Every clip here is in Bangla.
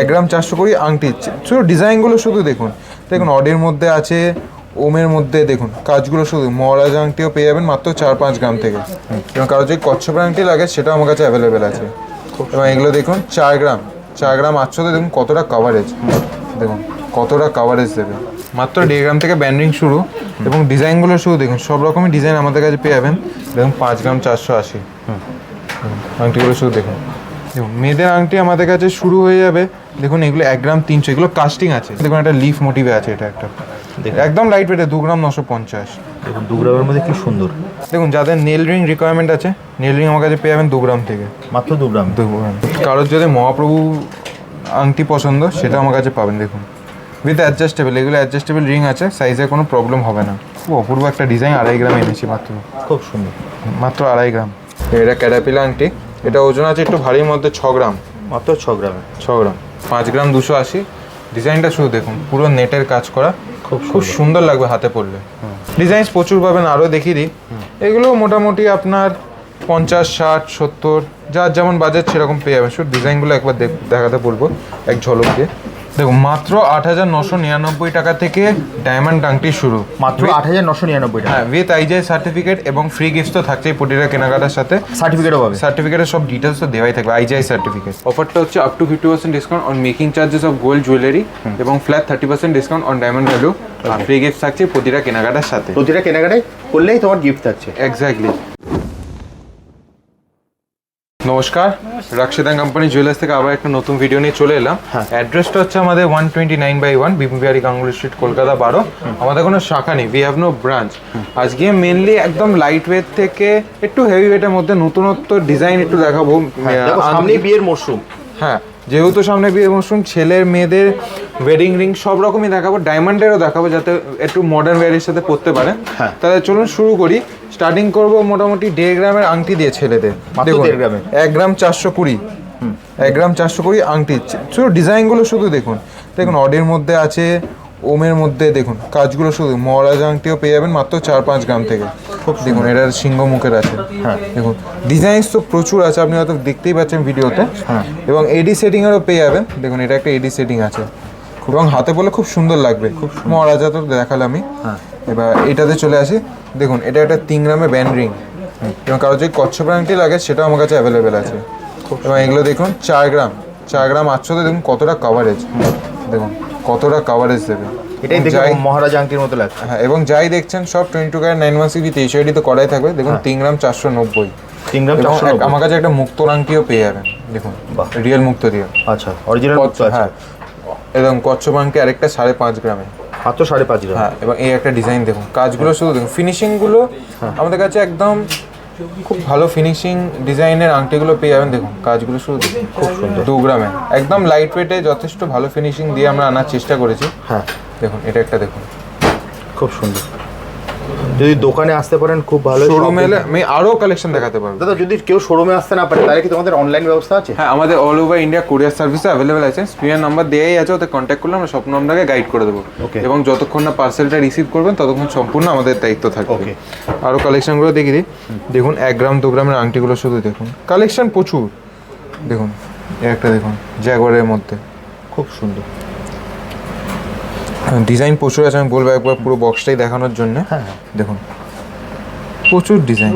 এক গ্রাম চারশো করি আংটি শুধু ডিজাইনগুলো শুধু দেখুন। দেখুন, অডের মধ্যে আছে, ওমের মধ্যে দেখুন, কাজগুলো শুধু মহারাজ আংটিও পেয়ে যাবেন মাত্র চার পাঁচ গ্রাম থেকে। এবং কারও যদি কচ্ছপের আংটি লাগে, সেটাও আমার কাছে অ্যাভেলেবেল আছে। এবং এগুলো দেখুন, চার গ্রাম চার গ্রাম আটশোতে দেখুন কতটা কাভারেজ দেখুন, কতটা কাভারেজ দেবে। মাত্র দেড় গ্রাম থেকে ব্যান্ডিং শুরু, এবং ডিজাইনগুলো শুধু দেখুন, সব রকমের ডিজাইন আমাদের কাছে পেয়ে যাবেন। দেখুন, পাঁচ গ্রাম চারশো আশি। আংটিগুলো শুধু দেখুন। দেখুন মেয়েদের আংটি আমাদের কাছে শুরু হয়ে যাবে। দেখুন এগুলো এক গ্রাম তিনশো এগুলো কাস্টিং আছে। দেখুন একটা লিফ মোটিভে আছে এটা একটা। একদম লাইট ওয়েটে দু গ্রাম নশো পঞ্চাশ। দেখুন দু গ্রামের মধ্যে কি সুন্দর। দেখুন যাদের নেল রিং রিকোয়ারমেন্ট আছে নেল রিং আমার কাছে পেয়ে যাবেন দু গ্রাম থেকে। মাত্র দু গ্রাম। দু গ্রাম। কারোর যদি মহাপ্রভু আংটি পছন্দ সেটা আমার কাছে পাবেন দেখুন। উইথ অ্যাডজাস্টেবল এগুলো অ্যাডজাস্টেবল রিং আছে সাইজে কোনো প্রবলেম হবে না। খুব অপূর্ব একটা ডিজাইন আড়াই গ্রাম এনেছি মাত্র। খুব সুন্দর। মাত্র আড়াই গ্রাম। এটা ক্যাটাপিলা আংটি। এটা ওজন আছে একটু ভারীর মধ্যে ছ গ্রাম। মাত্র ছ গ্রাম। ছ গ্রাম। পাঁচ গ্রাম দুশো আশি। ডিজাইনটা শুধু দেখুন পুরো নেটের কাজ করা। খুব খুব সুন্দর। লাগবে হাতে পড়লে ডিজাইন প্রচুর পাবেন আরও দেখিয়ে দিই। এগুলো মোটামুটি আপনার পঞ্চাশ ষাট সত্তর যার যেমন বাজেট সেরকম পেয়ে যাবে শুধু ডিজাইনগুলো একবার দেখ- দেখাতে বলব এক ঝলক দিয়ে। দেখুন মাত্র আট হাজার নশো নিরানব্বই টাকা থেকে ডায়মন্ড আংটি শুরু। মাত্র আট হাজার নশো নিরানব্বই টাকা। হ্যাঁ উইথ আইজিআই সার্টিফিকেট এবং ফ্রি গিফট তো থাকছেই প্রতিটা কেনাকাটার সাথে। সার্টিফিকেটও পাবে। সার্টিফিকেটের সব ডিটেলস তো দেওয়াই থাকবে আইজিআই সার্টিফিকেট অফারটা হচ্ছে up to fifty percent discount on making charges of gold jewellery এবং flat thirty percent discount on diamond value R free gift থাকছে প্রতিটা কেনাকাটার সাথে। প্রতিটা কেনাকাটায় করলেই তোমার গিফট থাকছে। এক্স্যাক্টলি নমস্কার রাক্ষিদান কোম্পানি জুয়েলার্স থেকে আবার একটা নতুন ভিডিও নিয়ে চলে এলাম। হ্যাঁ। অ্যাড্রেসটা হচ্ছে আমাদের one twenty nine by one Bihari Ganguly street Kolkata বারো। আমাদের কোনো শাখা নেই উই হ্যাভ নো ব্রাঞ্চ আজকে মেনলি একদম লাইট ওয়েট থেকে একটু হেভি ওয়েটের মধ্যে নতুনত্ব ডিজাইন একটু দেখাবো সামনে বিয়ের মরশুম। হ্যাঁ যেহেতু সামনে বিয়ে মৌসুম ছেলের মেয়েদের ওয়েডিং রিং সব রকমই দেখাবো ডায়মন্ডেরও দেখাবো যাতে একটু মডার্ন ওয়্যারের সাথে পড়তে পারে। হ্যাঁ। তাহলে চলুন শুরু করি। স্টার্টিং করব মোটামুটি দেড় গ্রামের আংটি দিয়ে ছেলেদের। দেখুন, এক গ্রাম চারশো কুড়ি। এক গ্রাম চারশো কুড়ি আংটি। শুধু ডিজাইনগুলো শুধু দেখুন। দেখুন অডের মধ্যে আছে ওমের মধ্যে দেখুন কাজগুলো শুধু মহারাজ আংটিও পেয়ে যাবেন মাত্র চার পাঁচ গ্রাম থেকে। খুব দেখুন এটার সিংহ মুখের আছে। হ্যাঁ। দেখুন ডিজাইনস তো প্রচুর আছে আপনি হয়তো দেখতেই পাচ্ছেন ভিডিওতে। হ্যাঁ। এবং এডি সেটিংয়েরও পেয়ে যাবেন। দেখুন এটা একটা এডি সেটিং আছে। এবং হাতে বলে খুব সুন্দর লাগবে। খুব মহারাজা তো দেখালাম আমি হ্যাঁ। এবার এটাতে চলে আসি। দেখুন এটা একটা তিন গ্রামে ব্যান্ড রিং এবং কারও যদি কচ্ছপের আংটি লাগে সেটাও আমার কাছে অ্যাভেলেবেল আছে। এবং এগুলো দেখুন চার গ্রাম। চার গ্রাম আটশোতে দেখুন কতটা কাভারেজ দেখুন কতটা কাভারেজ দেবে? এটাই দেখে মহারাজা আংটির মতো লাগছে। হ্যাঁ এবং যাই দেখছেন সব twenty two carat nine one sixty তেইশ আইডি তো করাই থাকবে। দেখুন তিন গ্রাম চারশো নব্বই। তিন গ্রাম আমার কাছে একটা মুক্ত আংটিও পেয়ে যাবেন। দেখুন বাহ। রিয়েল মুক্ত দিয়ে আচ্ছা অরিজিনাল হ্যাঁ। এবং কচ্ছপ আংটি আরেকটা সাড়ে পাঁচ গ্রামে। মাত্র সাড়ে পাঁচ গ্রাম। হ্যাঁ এবং এই একটা ডিজাইন দেখুন। কাজগুলো শুধু দেখুন ফিনিশিংগুলো আমাদের কাছে একদম খুব ভালো ফিনিশিং ডিজাইনের আংটিগুলো পেয়ে যাবেন। দেখুন কাজগুলো শুধু খুব সুন্দর। দু গ্রামে। একদম লাইট ওয়েটে যথেষ্ট ভালো ফিনিশিং দিয়ে আমরা আনার চেষ্টা করেছি। হ্যাঁ। দেখুন এটা একটা দেখুন। খুব সুন্দর। যদি দোকানে আসতে পারেন খুব ভালো শোরুমে এলে আমি আরও কালেকশন দেখাতে পারব। দাদা যদি কেউ শোরুমে আসতে না পারে তাহলে কি তোমাদের অনলাইন ব্যবস্থা আছে? হ্যাঁ আমাদের অল ওভার ইন্ডিয়া কুরিয়ার সার্ভিসে অ্যাভেলেবেল আছে। স্ক্রিনের নাম্বার দেয়াই আছে ওতে কন্ট্যাক্ট করলে আমরা স্বপ্ন আপনাকে গাইড করে দেবো. এবং যতক্ষণ না পার্সেলটা রিসিভ করবেন ততক্ষণ সম্পূর্ণ আমাদের দায়িত্ব থাকবে. আরও কালেকশনগুলো দেখিয়ে দিই। দেখুন এক গ্রাম দু গ্রামের আংটিগুলো শুধু দেখুন। কালেকশন প্রচুর। দেখুন এই একটা দেখুন জ্যাগোয়ারের মধ্যে। খুব সুন্দর। ডিজাইন প্রচুর আছে আমি বলব একবার পুরো বক্সটাই দেখানোর জন্য। হ্যাঁ দেখুন প্রচুর ডিজাইন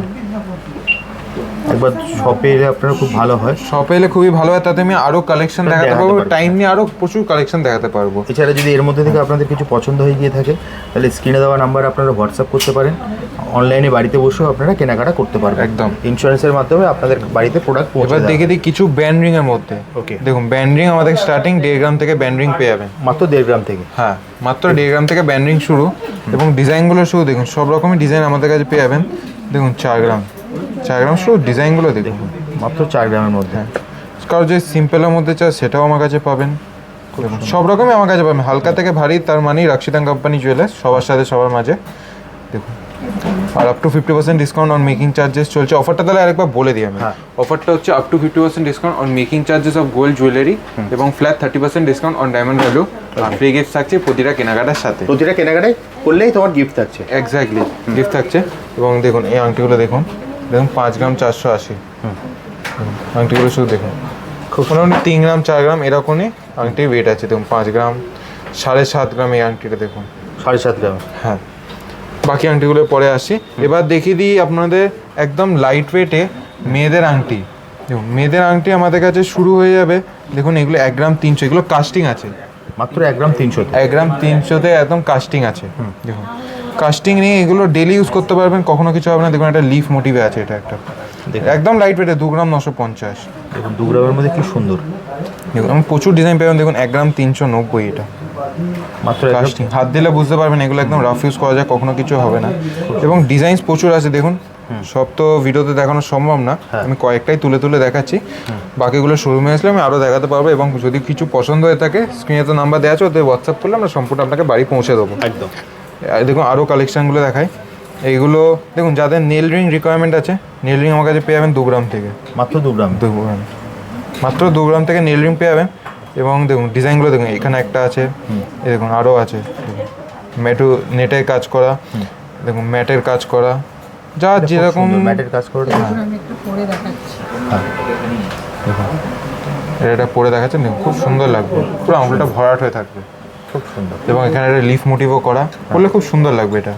একবার শপে এলে আপনার খুব ভালো হয়। শপে এলে খুবই ভালো হয় তাতে আমি আরও কালেকশন দেখাতে দেখাতে পারব পারব। টাইম নিয়ে আরও প্রচুর কালেকশন দেখাতে পারব। এছাড়া যদি এর মধ্যে থেকে আপনাদের কিছু পছন্দ হয়ে গিয়ে থাকে তাহলে স্ক্রিনে দেওয়া নাম্বার আপনারা হোয়াটসঅ্যাপ করতে পারেন। অনলাইনে বাড়িতে বসেও আপনারা কেনাকাটা করতে পারবেন। একদম। ইন্স্যুরেন্সের মাধ্যমে আপনাদের বাড়িতে প্রোডাক্ট পৌঁছে এবার দেখে দিই কিছু ব্যান্ড রিং এর মধ্যে। ওকে দেখুন ব্যান্ড রিং আমাদের স্টার্টিং দেড় গ্রাম থেকে ব্যান্ড রিং পেয়ে যাবেন। মাত্র দেড় গ্রাম থেকে। হ্যাঁ মাত্র দেড় গ্রাম থেকে ব্যান্ড রিং শুরু। এবং ডিজাইনগুলো শুরু দেখুন সব রকমের ডিজাইন আমাদের কাছে পেয়ে যাবেন। দেখুন চার গ্রাম। চার গ্রাম শুধু ডিজাইনগুলো দেখুন। মাত্র চার গ্রামের মধ্যে। কারও যে সিম্পলের মধ্যে চায় সেটাও আমার কাছে পাবেন। সব রকমই আমার কাছে পাবেন। হালকা থেকে ভারী তার মানেই রাক্ষিতান কোম্পানি জুয়েলার্স সবার সাথে সবার মাঝে। দেখুন। আর up to fifty percent discount on making charges চলছে। অফারটা তাহলে আরেকবার বলে দিই আমি। হ্যাঁ। অফারটা হচ্ছে up to fifty percent discount on making charges of gold jewellery এবং flat thirty percent discount on diamond value R free gift থাকছে প্রতিটা কেনাকাটার সাথে। প্রতিটা কেনাকাটায় করলেই তোমার গিফট থাকছে। এক্স্যাক্টলি গিফট থাকছে। এবং দেখুন এই আংটিগুলো দেখুন। দেখুন পাঁচ গ্রাম চারশো আশি। আংটিগুলো শুধু দেখুন। খুব মোটামুটি তিন গ্রাম চার গ্রাম এরকমই আংটি ওয়েট আছে। দেখুন পাঁচ গ্রাম সাড়ে সাত গ্রাম এই আংটিটা দেখুন। সাড়ে সাত গ্রাম। হ্যাঁ। বাকি আংটিগুলো পরে আসি। এবার দেখিয়ে দিই আপনাদের একদম লাইট ওয়েটে মেয়েদের আংটি। দেখুন মেয়েদের আংটি আমাদের কাছে শুরু হয়ে যাবে। দেখুন এগুলো এক গ্রাম তিনশো এগুলো কাস্টিং আছে। মাত্র এক গ্রাম তিনশো এক গ্রাম তিনশোতে একদম কাস্টিং আছে। দেখুন কাস্টিং নিয়ে এগুলো ডেলি ইউজ করতে পারবেন কখনো কিছু হবে না। দেখুন একটা লিফ মোটিভে আছে এটা একটা। একদম লাইট ওয়েটে দু গ্রাম নশো পঞ্চাশ। দেখুন দু গ্রামের মধ্যে কি সুন্দর। দেখুন আমি প্রচুর ডিজাইন পাবেন দেখুন এক গ্রাম তিনশো নব্বই এটা। মাত্র কাস্টিং হাত দিলে বুঝতে পারবেন এগুলো একদম রাফ ইউজ করা যায় কখনো কিছু হবে না। এবং ডিজাইনস প্রচুর আছে দেখুন। সব তো ভিডিওতে দেখানো সম্ভব না। হ্যাঁ। আমি কয়েকটাই তুলে তুলে দেখাচ্ছি। বাকিগুলো শোরুমে আসলে আমি আরও দেখাতে পারব এবং যদি কিছু পছন্দ হয়ে থাকে স্ক্রিনে তো নাম্বার দেওয়া আছে ওদের হোয়াটসঅ্যাপ করলে আমরা সম্পূর্ণ আপনাকে বাড়ি পৌঁছে দেবো। একদম। দেখুন আরও কালেকশানগুলো দেখাই। এইগুলো দেখুন যাদের নেল রিং রিকোয়ারমেন্ট আছে নেল রিং আমার কাছে পেয়ে যাবেন দু গ্রাম থেকে। মাত্র দু গ্রাম। দু গ্রাম। মাত্র দু গ্রাম থেকে নেল রিং পেয়ে যাবেন। এবং দেখুন ডিজাইনগুলো দেখুন এখানে একটা আছে এই দেখুন আরও আছে। দেখুন ম্যাটু নেটের কাজ করা দেখুন ম্যাটের কাজ করা যা যেরকম ম্যাটের কাজ করে। হ্যাঁ। এটা এটা পরে দেখাচ্ছেন দেখুন খুব সুন্দর লাগবে। পুরো আঙুলটা ভরাট হয়ে থাকবে। খুব সুন্দর। এবং এখানে একটা লিফ মোটিভও করা করলে খুব সুন্দর লাগবে এটা।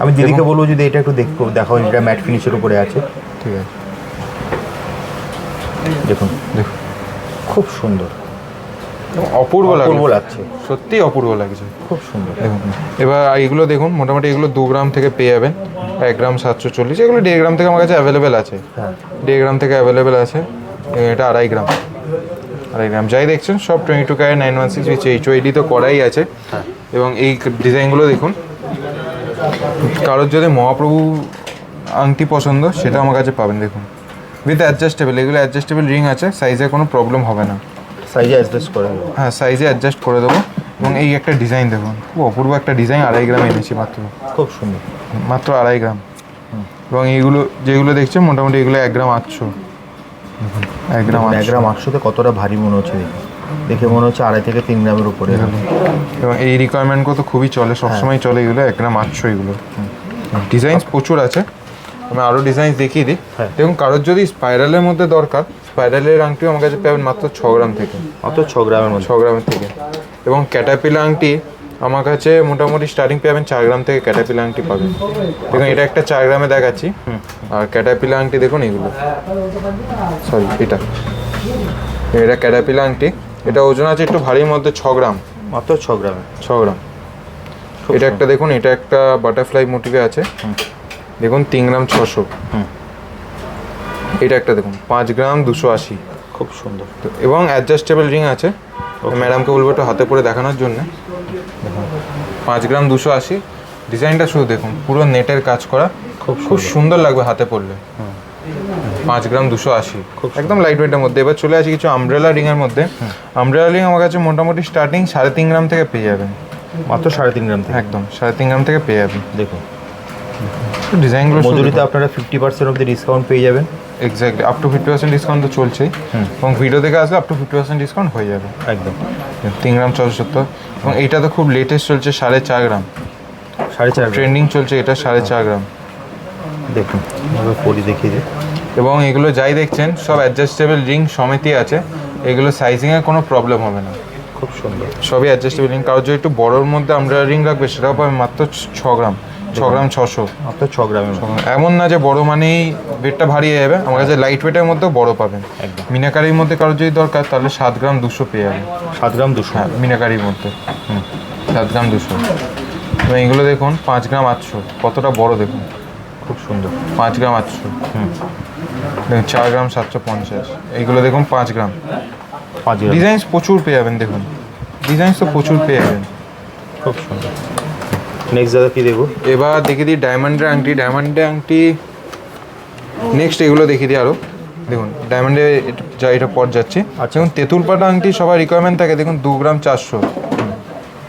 আমি দিদিকে বলব যদি এটা একটু দেখো দেখাও এটা ম্যাট ফিনিশের উপরে আছে। ঠিক আছে। দেখুন। দেখুন। খুব সুন্দর। অপূর্ব অপূর্ব লাগছে। সত্যি অপূর্ব লাগছে। খুব সুন্দর। দেখুন এবার এগুলো দেখুন মোটামুটি এগুলো দু গ্রাম থেকে পেয়ে যাবেন। এক গ্রাম সাতশো চল্লিশ এগুলো দেড় গ্রাম থেকে আমার কাছে অ্যাভেলেবেল আছে। হ্যাঁ। দেড় গ্রাম থেকে অ্যাভেলেবেল আছে। এটা আড়াই গ্রাম। আড়াই গ্রাম। যাই দেখছেন সব twenty two carat nine one six which H UID তো করাই আছে। এবং এই ডিজাইনগুলো দেখুন। কারোর যদি মহাপ্রভু আংটি পছন্দ সেটা আমার কাছে পাবেন। দেখুন। উইথ অ্যাডজাস্টেবল এগুলো অ্যাডজাস্টেবল রিং আছে সাইজে কোনো প্রবলেম হবে না। সাইজে অ্যাডজাস্ট করে দেবো হ্যাঁ সাইজে অ্যাডজাস্ট করে দেবো এবং এই একটা ডিজাইন দেখুন। খুব অপূর্ব একটা ডিজাইন আড়াই গ্রাম এনেছি মাত্র। খুব সুন্দর। মাত্র আড়াই গ্রাম। এবং এইগুলো যেগুলো দেখছেন মোটামুটি এগুলো এক গ্রাম আটশো। এক গ্রাম এক গ্রাম আটশোতে কতটা ভারী মনে হচ্ছে দেখে মনে হচ্ছে আড়াই থেকে তিন গ্রামের উপরে। এবং এই রিকোয়ারমেন্টগুলো তো খুবই চলে সবসময় চলে এগুলো এক গ্রাম আটশো এগুলো। ডিজাইনস প্রচুর আছে। আমি আরও ডিজাইন দেখিয়ে দিই। হ্যাঁ। দেখুন কারোর যদি স্পাইরালের মধ্যে দরকার স্পাইরালের আংটিও আমার কাছে পাবেন মাত্র ছ গ্রাম থেকে। মাত্র ছ গ্রামের মধ্যে। ছ গ্রামের থেকে। এবং ক্যাটাপিলা আংটি আমার কাছে মোটামুটি স্টার্টিং পাবেন চার গ্রাম থেকে ক্যাটাপিলা আংটি পাবেন। দেখুন এটা একটা চার গ্রামে দেখাচ্ছি। আর ক্যাটাপিলা আংটি দেখুন এগুলো। সরি এটা। এটা ক্যাটাপিলা আংটি। এটা ওজন আছে একটু ভারীর মধ্যে ছ গ্রাম। মাত্র ছ গ্রামে। ছ গ্রাম। এটা একটা দেখুন এটা একটা বাটারফ্লাই মোটিভে আছে। দেখুন তিন গ্রাম ছশো। এটা একটা দেখুন পাঁচ গ্রাম দুশো আশি। খুব সুন্দর। এবং অ্যাডজাস্টেবল রিং আছে। ম্যাডামকে বলব একটু হাতে পরে দেখানোর জন্য। দেখুন পাঁচ গ্রাম দুশো আশি। ডিজাইনটা শুধু দেখুন পুরো নেটের কাজ করা। খুব খুব সুন্দর। লাগবে হাতে পরলে। পাঁচ গ্রাম দুশো আশি। খুব একদম লাইট ওয়েটের মধ্যে। এবার চলে আসি কিছু আমব্রেলা রিংয়ের মধ্যে। আমব্রেলা রিং আমার কাছে মোটামুটি স্টার্টিং সাড়ে তিন গ্রাম থেকে পেয়ে যাবেন। মাত্র সাড়ে তিন গ্রাম থেকে। একদম সাড়ে তিন গ্রাম থেকে পেয়ে যাবেন। দেখুন। ডিজাইনগুলো মজুরিতে আপনারা ফিফটি পার্সেন্ট অব্দি ডিসকাউন্ট পেয়ে যাবেন। Exactly up to fifty percent discount তো চলছেই। এবং ভিডিও দেখে আসলে up to fifty percent discount হয়ে যাবে। একদম। তিন গ্রাম ছশো সত্তর। এবং এইটা তো খুব লেটেস্ট চলছে সাড়ে চার গ্রাম। সাড়ে চার ট্রেন্ডিং চলছে এটা সাড়ে চার গ্রাম। দেখুন পরি দেখিয়ে দিই এবং এগুলো যাই দেখছেন সব অ্যাডজাস্টেবল রিং সমেতই আছে। এগুলো সাইজিংয়ে কোনো প্রবলেম হবে না। খুব সুন্দর। সবই অ্যাডজাস্টেবল রিং কারোর যদি একটু বড়োর মধ্যে আমরা রিং রাখবে সেটাও পাবে মাত্র ছ গ্রাম। ছ গ্রাম ছশো। মাত্র ছ গ্রামের এমন না যে বড় মানেই ওয়েটটা ভারী হয়ে যাবে আমার কাছে লাইট ওয়েটের মধ্যেও বড় পাবেন। মিনাকারির মধ্যে কারোর যদি দরকার তাহলে সাত গ্রাম দুশো পেয়ে যাবেন। সাত গ্রাম দুশো। হ্যাঁ মিনাকারির মধ্যে। হুম সাত গ্রাম দুশো। এগুলো দেখুন পাঁচ গ্রাম আটশো। কতটা বড় দেখুন। খুব সুন্দর। পাঁচ গ্রাম আটশো। হুম। দেখুন চার গ্রাম সাতশো পঞ্চাশ। এইগুলো দেখুন পাঁচ গ্রাম। পাঁচ গ্রাম। ডিজাইনস প্রচুর পেয়ে যাবেন দেখুন। ডিজাইনস তো প্রচুর পেয়ে যাবেন। খুব সুন্দর। নেক্সট দাদা কি দেখব? এবার দেখে দিই ডায়মন্ডের আংটি। ডায়মন্ডের আংটি নেক্সট এগুলো দেখিয়ে দিই আরও দেখুন ডায়মন্ডে যা এটা পর যাচ্ছে। আচ্ছা। দেখুন তেঁতুল পাতা আংটি সবার রিকোয়ারমেন্ট থাকে দেখুন দু গ্রাম চারশো।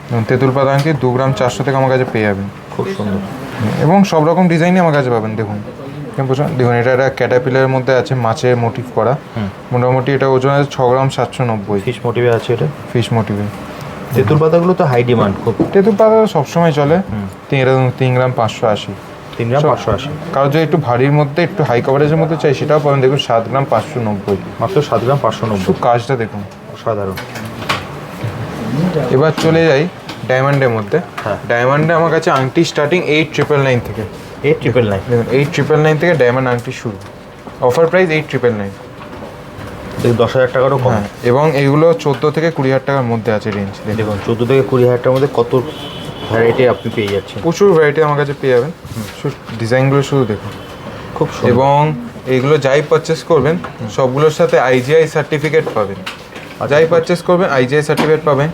দেখুন তেঁতুল পাতা আংটি দু গ্রাম চারশো থেকে আমার কাছে পেয়ে যাবেন। খুব সুন্দর। এবং সব রকম ডিজাইনই আমার কাছে পাবেন দেখুন। দেখুন এটা একটা ক্যাটাপিলার মধ্যে আছে মাছের মোটিভ করা। মোটামুটি এটা ওজন আছে ছ গ্রাম সাতশো নব্বই। ফিশ মোটিভে আছে এটা? ফিশ মোটিভে তেঁতুল পাতাগুলো তো হাই ডিমান্ড খুব। তেঁতুল পাতা সবসময় চলে। তিন গ্রাম তিন গ্রাম পাঁচশো আশি। তিন গ্রাম পাঁচশো আশি। কারও যদি একটু ভারীর মধ্যে একটু হাই কভারেজের মধ্যে চাই সেটাও পাবেন। দেখুন সাত গ্রাম পাঁচশো নব্বই। মাত্র সাত গ্রাম পাঁচশো নব্বই। কাজটা দেখুন। অসাধারণ। এবার চলে যাই ডায়মন্ডের মধ্যে। হ্যাঁ। ডায়মন্ডে আমার কাছে আংটি স্টার্টিং এইট ট্রিপল নাইন থেকে। এইট ট্রিপল নাইন দেখুন এইট ট্রিপল নাইন থেকে ডায়মন্ড আংটি শুরু। Offer price eight triple nine দশ হাজার টাকারও কম। হ্যাঁ এবং এগুলো চোদ্দ থেকে কুড়ি হাজার টাকার মধ্যে আছে রেঞ্জ দেখুন। চোদ্দ থেকে কুড়ি হাজার টাকার মধ্যে কত ভ্যারাইটি আপনি পেয়ে যাচ্ছেন। প্রচুর ভ্যারাইটি আমার কাছে পেয়ে যাবেন। ডিজাইনগুলো শুধু দেখুন। খুব এবং এইগুলো যাই পারচেস করবেন সবগুলোর সাথে আইজিআই সার্টিফিকেট পাবেন। যাই পারচেস করবেন আইজিআই সার্টিফিকেট পাবেন।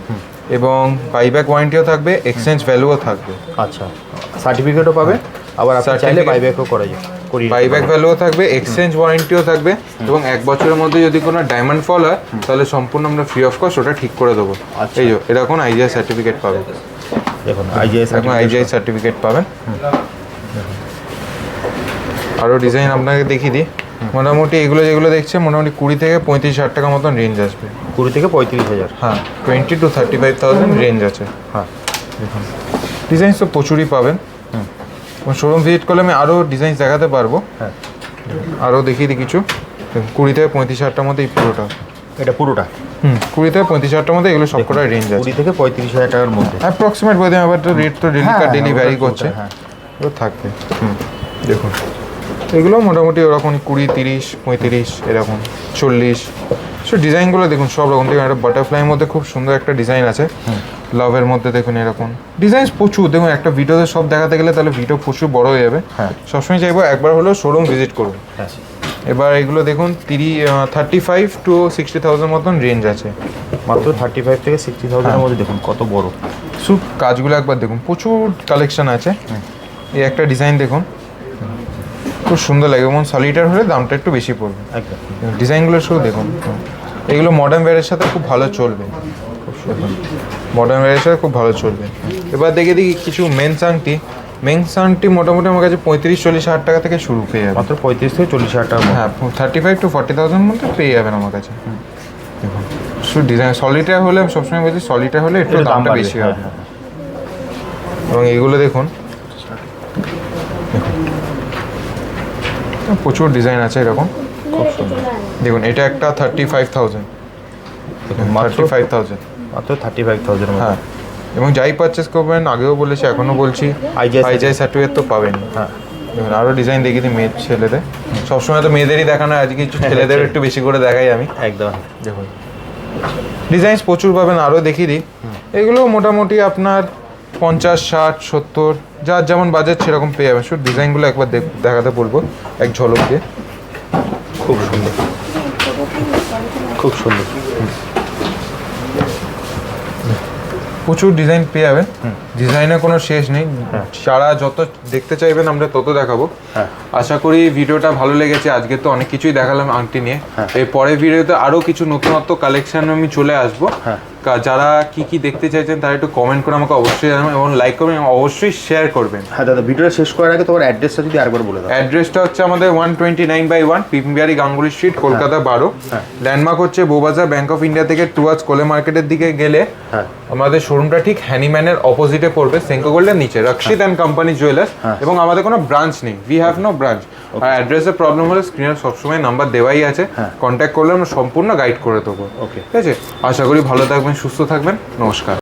এবং বাইব্যাক ওয়ারেন্টিও থাকবে এক্সচেঞ্জ ভ্যালুও থাকবে। আচ্ছা। সার্টিফিকেটও পাবে আবার আপনি চাইলে বাইব্যাকও করা যায় করি বাইব্যাক ভ্যালুও থাকবে এক্সচেঞ্জ ওয়ারেন্টিও থাকবে এবং এক বছরের মধ্যে যদি কোনো ডায়মন্ড ফল হয় তাহলে সম্পূর্ণ আমরা ফ্রি অফ কস্ট ওটা ঠিক করে দেবো। আচ্ছা। এই যে এরকম আইজিআই সার্টিফিকেট পাবেন। দেখুন আইজিআই এখন আইজিআই সার্টিফিকেট পাবেন। আরও ডিজাইন আপনাকে দেখিয়ে দিই। মোটামুটি এগুলো যেগুলো দেখছে মোটামুটি কুড়ি থেকে পঁয়ত্রিশ হাজার টাকার মতন রেঞ্জ আসবে। কুড়ি থেকে পঁয়ত্রিশ হাজার। হ্যাঁ twenty two thirty five thousand range আছে। হ্যাঁ দেখুন। ডিজাইন তো প্রচুরই পাবেন। শোরুম ভিজিট করলে আমি আরও ডিজাইন দেখাতে পারব। হ্যাঁ। আরও দেখিয়ে দিই কিছু। কুড়ি থেকে পঁয়ত্রিশ হাজারটার মধ্যে এই পুরোটা। এটা পুরোটা? হুম কুড়ি থেকে পঁয়ত্রিশ হাজারটার মধ্যে এগুলো সবকটার রেঞ্জ আছে। কুড়ি থেকে পঁয়ত্রিশ হাজার টাকার মধ্যে। অ্যাপ্রক্সিমেট বলতে আবার তো রেট তো ডেলি হ্যাঁ, ডেলি ভ্যারি করছে। হ্যাঁ। এগুলো থাকবে হুম। দেখুন। এগুলো মোটামুটি ওরকম কুড়ি তিরিশ পঁয়ত্রিশ এরকম চল্লিশ। সো ডিজাইনগুলো দেখুন সব রকম। দেখুন একটা বাটারফ্লাইয়ের মধ্যে খুব সুন্দর একটা ডিজাইন আছে। লাভের মধ্যে দেখুন এরকম। ডিজাইন প্রচুর। দেখুন একটা ভিডিওতে সব দেখাতে গেলে তাহলে ভিডিও প্রচুর বড় হয়ে যাবে। হ্যাঁ। সবসময় চাইব একবার হলেও শোরুম ভিজিট করুন। হ্যাঁ এবার এগুলো দেখুন তিরিশ thirty five to sixty thousand মতন রেঞ্জ আছে। মাত্র থার্টি ফাইভ থেকে সিক্সটি থাউজেন্ডের মধ্যে দেখুন কত বড়। শুধু কাজগুলো একবার দেখুন প্রচুর কালেকশন আছে। এই একটা ডিজাইন দেখুন। খুব সুন্দর লাগে এবং সলিটার হলে দামটা একটু বেশি পড়বে। ডিজাইনগুলো শুধু দেখুন। এগুলো মডার্ন ওয়্যারের সাথে খুব ভালো চলবে। মডার্ন ওয়্যারের সাথে খুব ভালো চলবে। এবার দেখে দেখি কিছু মেন্স আংটি। মেন্স আংটি মোটামুটি আমার কাছে পঁয়ত্রিশ চল্লিশ হাজার টাকা থেকে শুরু পেয়ে যাবে। মাত্র পঁয়ত্রিশ থেকে চল্লিশ হাজার টাকা হ্যাঁ thirty five to forty thousand মধ্যে পেয়ে যাবেন আমার কাছে। দেখুন শুধু ডিজাইন সলিটার হলে আমি সবসময় বলছি সলিটার হলে একটু একটু দাম দামটা বেশি হ্যাঁ, হবে। হ্যাঁ, এবং এগুলো দেখুন। প্রচুর ডিজাইন আছে এরকম। খুব সুন্দর। দেখুন এটা একটা thirty five thousand thirty five thousand মাত্র থার্টি ফাইভ থাউজেন্ড হ্যাঁ এবং যাই পারচেস করবেন আগেও বলেছি এখনও বলছি IGI আইজিআই সার্টিফিকেট তো পাবেন। হ্যাঁ। দেখুন আরও ডিজাইন দেখিয়ে দিই মেয়ে ছেলেদের। সবসময় তো মেয়েদেরই দেখানো হয়, আজকে কিছু ছেলেদের একটু বেশি করে দেখাই আমি। একদম। দেখুন ডিজাইনস প্রচুর পাবেন আরও দেখিয়ে দিই। এগুলো মোটামুটি আপনার পঞ্চাশ ষাট সত্তর যার যেমন বাজেট সেরকম পেয়ে যাবেন। শুধু ডিজাইনগুলো একবার দেখ- দেখাতে বলব এক ঝলক দিয়ে। খুব সুন্দর। খুব সুন্দর। প্রচুর ডিজাইন পেয়ে যাবেন ডিজাইনের কোনো শেষ নেই। সারা যত দেখতে চাইবেন আমরা তত দেখাবো। হ্যাঁ। আশা করি ভিডিওটা ভালো লেগেছে। আজকে তো অনেক কিছুই দেখালাম আংটি নিয়ে। হ্যাঁ। এর পরের ভিডিওতে আরও কিছু নতুনত্ব কালেকশন আমি চলে আসব। হ্যাঁ। যারা কি কি দেখতে চাইছেন তারা একটু কমেন্ট করে আমাকে অবশ্যই জানাবেন এবং লাইক করবেন এবং অবশ্যই শেয়ার করবেন। হ্যাঁ দাদা ভিডিওটা শেষ করার আগে তোমার অ্যাড্রেসটা যদি আরেকবার বলে দাও। অ্যাড্রেসটা হচ্ছে আমাদের one twenty nine by one পিপবিহারি Ganguly street Kolkata বারো। হ্যাঁ। ল্যান্ডমার্ক হচ্ছে বোবাজার ব্যাংক অফ ইন্ডিয়া থেকে টুয়ার্স কোলে মার্কেটের দিকে গেলে হ্যাঁ। আমাদের শোরুমটা ঠিক হ্যানিম্যানের অপোজিটে পড়বে সেঙ্কো গোল্ডের নিচে রক্ষিত অ্যান্ড কোম্পানি জুয়েলার্স। এবং আমাদের কোনো ব্রাঞ্চ নেই। উই হ্যাভ নো ব্রাঞ্চ আর অ্যাড্রেসের প্রবলেম হলে স্ক্রিনে সবসময় নাম্বার দেওয়াই আছে। কন্ট্যাক্ট করলে আমরা সম্পূর্ণ গাইড করে দেবো। ওকে ঠিক আছে? আশা করি ভালো থাকবেন সুস্থ থাকবেন। নমস্কার।